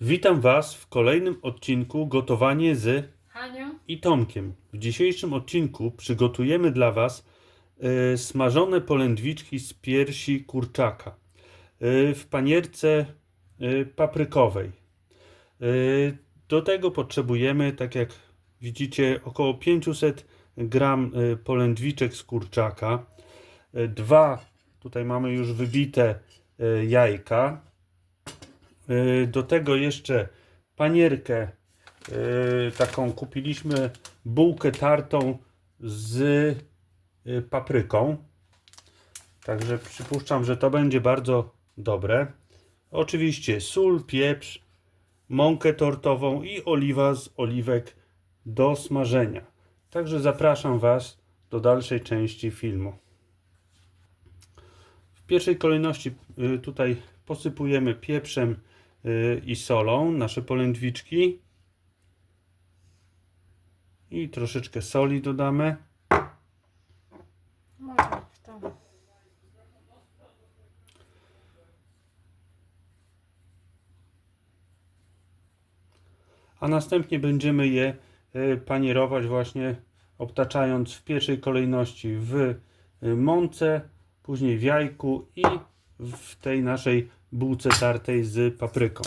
Witam Was w kolejnym odcinku Gotowanie z Haniu? i Tomkiem. W dzisiejszym odcinku przygotujemy dla Was e, smażone polędwiczki z piersi kurczaka e, w panierce e, paprykowej. E, do tego potrzebujemy, tak jak widzicie, około 500 gram e, polędwiczek z kurczaka. E, dwa, tutaj mamy już wybite e, jajka. E, Do tego jeszcze panierkę e, taką kupiliśmy bułkę tartą z e, papryką. Także przypuszczam, że to będzie bardzo dobre. Oczywiście sól, pieprz, mąkę tortową i oliwa z oliwek do smażenia. Także zapraszam Was do dalszej części filmu. W pierwszej kolejności y, tutaj posypujemy pieprzem y, i solą nasze polędwiczki. I troszeczkę soli dodamy. A następnie będziemy je y, panierować właśnie obtaczając w pierwszej kolejności w y, mące, później w jajku i w tej naszej bułce tartej z papryką.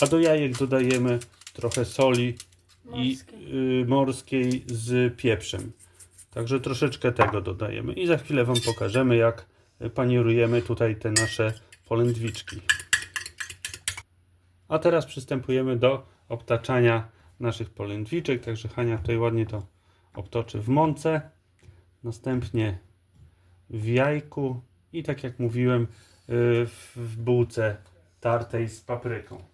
A do jajek dodajemy trochę soli i Morskiej. y, morskiej z pieprzem. Także troszeczkę tego dodajemy. I za chwilę Wam pokażemy, jak panierujemy tutaj te nasze polędwiczki. A teraz przystępujemy do obtaczania naszych polędwiczek. Także Hania tutaj ładnie to obtoczy w mące. Następnie w jajku i tak jak mówiłem, y, w bułce tartej z papryką.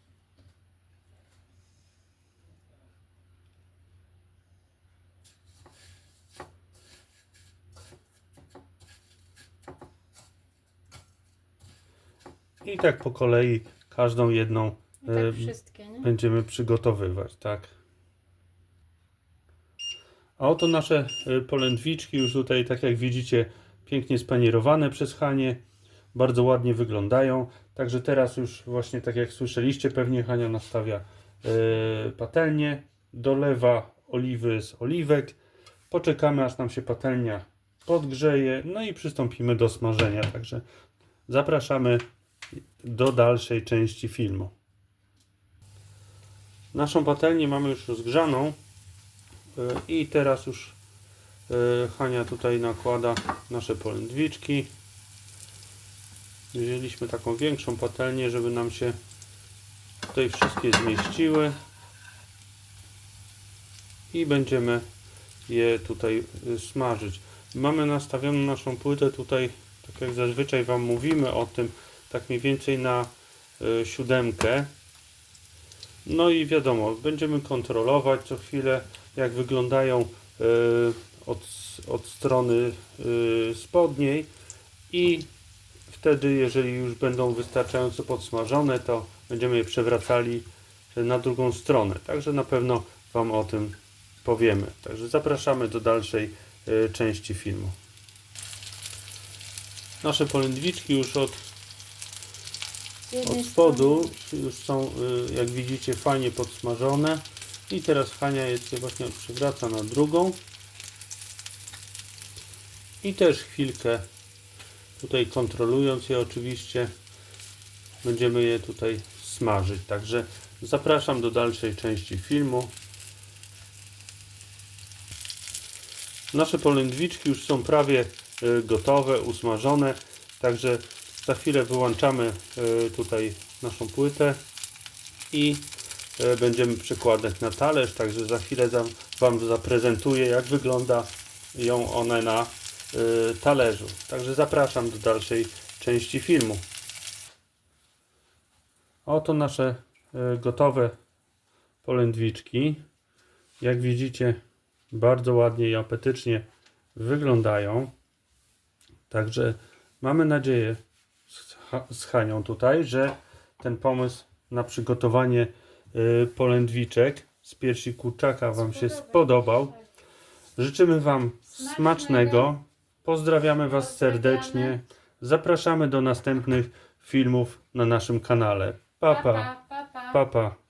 I tak po kolei każdą jedną tak nie? będziemy przygotowywać, tak. A oto nasze e, polędwiczki już tutaj, tak jak widzicie, pięknie spanierowane przez Hanie. Bardzo ładnie wyglądają. Także teraz już właśnie tak jak słyszeliście, pewnie Hania nastawia e, patelnię, dolewa oliwy z oliwek. Poczekamy aż nam się patelnia podgrzeje, no i przystąpimy do smażenia. Także zapraszamy do dalszej części filmu. Naszą patelnię mamy już rozgrzaną e, i teraz już Hania tutaj nakłada nasze polędwiczki. Wzięliśmy taką większą patelnię, żeby nam się tutaj wszystkie zmieściły i będziemy je tutaj e, smażyć. Mamy nastawioną naszą płytę tutaj, tak jak zazwyczaj Wam mówimy o tym, tak mniej więcej na e, siódemkę. No i wiadomo, będziemy kontrolować co chwilę, jak wyglądają od, od strony e, spodniej i wtedy, jeżeli już będą wystarczająco podsmażone, to będziemy je przewracali na drugą stronę. Także na pewno Wam o tym powiemy. Także zapraszamy do dalszej e, części filmu. Nasze polędwiczki już od od spodu już są, y, jak widzicie, fajnie podsmażone. I teraz Hania je właśnie przywraca na drugą. I też chwilkę tutaj kontrolując je oczywiście będziemy je tutaj smażyć. Także zapraszam do dalszej części filmu. Nasze polędwiczki już są prawie y, gotowe, usmażone. Także za chwilę wyłączamy y, tutaj naszą płytę i y, będziemy przykładać na talerz. Także za chwilę wam, zaprezentuję, jak wygląda ją one na talerzu. Także zapraszam do dalszej części filmu. Oto nasze y, gotowe polędwiczki. Jak widzicie, bardzo ładnie i apetycznie wyglądają. Także mamy nadzieję z Hanią tutaj, że ten pomysł na przygotowanie y, polędwiczek z piersi kurczaka Wam się spodobał. Życzymy Wam Smacznego. Pozdrawiamy Was serdecznie. Zapraszamy do następnych filmów na naszym kanale. Pa, pa. pa, pa, pa. Pa, pa.